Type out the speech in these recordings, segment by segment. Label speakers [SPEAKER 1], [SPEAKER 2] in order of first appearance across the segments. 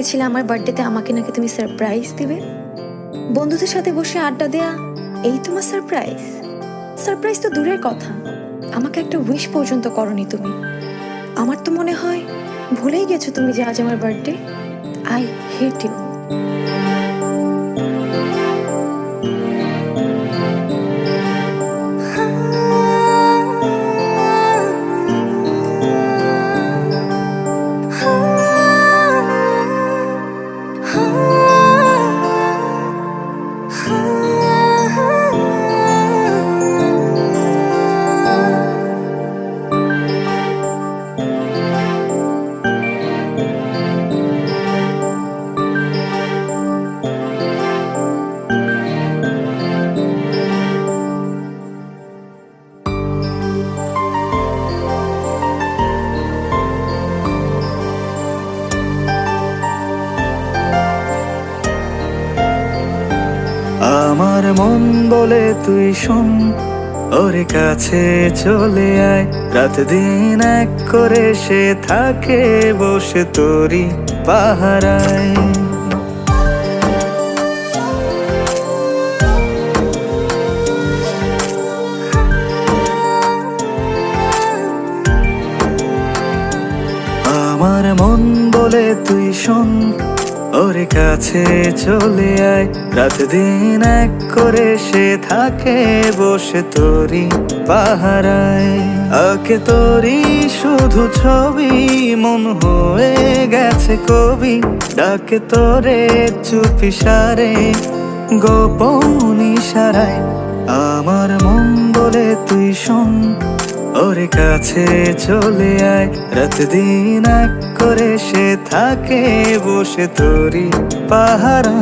[SPEAKER 1] বলেছিলে আমার বার্থডেতে আমাকে নাকি তুমি সারপ্রাইজ দিবে? বন্ধুদের সাথে বসে আড্ডা দেয়া, এই তোমার সারপ্রাইজ সারপ্রাইজ তো দূরের কথা। আমাকে একটা উইশ পর্যন্ত করনি তুমি। আমার তো মনে হয় ভুলেই গেছো তুমি যে আজ আমার বার্থডে। আই হেট ইউ
[SPEAKER 2] মন বলে তুই শোন, ওর কাছে চলে আয়। রাত দিন এক করে সে থাকে বসে তোরি পাহারায়। আমার মন বলে তুই শোন ওর কাছে চলে আয়। রাত দিন এক করে সে থাকে, বসে তোরি পাহারায়। আকে তোরি শুধু ছবি, মন হয়ে গেছে কবি। ডাকে তোরে চুপি সারে, গোপন ইশারায়। আমার মন বলে তুই শোন। ওর কাছে চলে আয়। রাত দিন এক করে সে থাকে বসে তোরি পাহারা।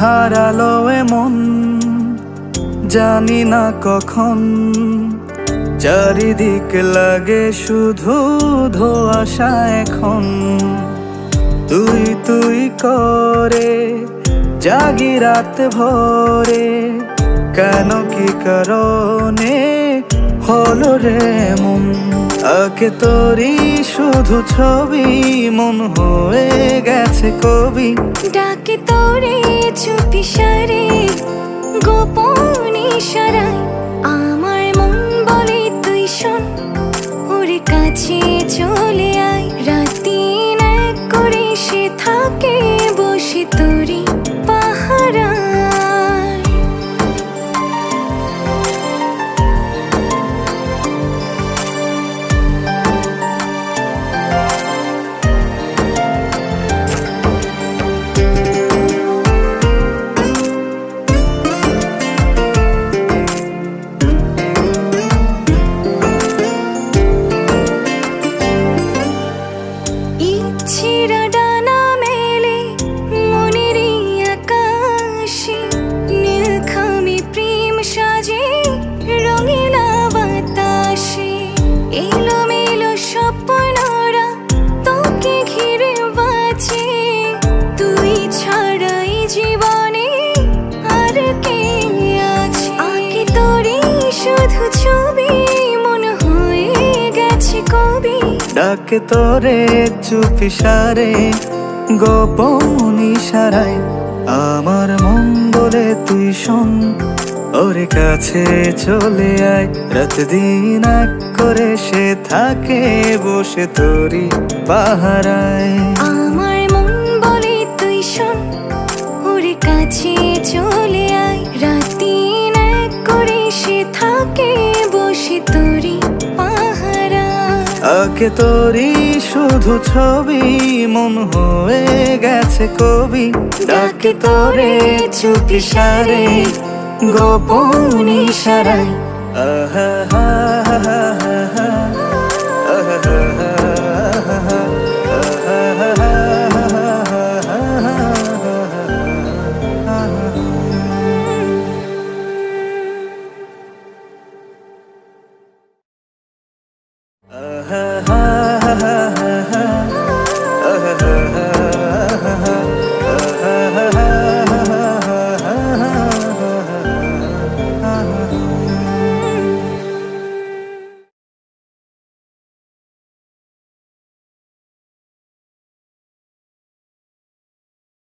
[SPEAKER 2] হারালো এমন, জানি না কখন। চারিদিক লাগে শুধু ধোয়াশা এখন। তুই তুই করে জাগি রাত ভরে, কেন কি কারণে হলো রে মন আকে তোরি শুধু ছবি, মন হয়ে গেছে কবি।
[SPEAKER 1] ডাকে তোরে চুপি গোপন ইশারায় আমার মন বলে তুই শোন। ওর কাছে চলে আয়, রাতি এক করে সে থাকে বসে তোরি
[SPEAKER 2] ডাকে তোরে চুপি সারে, গোপন ইশারায়। আমার বলে তুই শোন, ওর কাছে চলে আয়। রাত দিন এক করে সে থাকে, বসে তোরি পাহারায়। আকে তোরি শুধু ছবি, মন হয়ে গেছে কবি। ডাকে তোরে চুপি সারে, গোপন ইশারায়। আহা হা হা হা হা হা হা হা।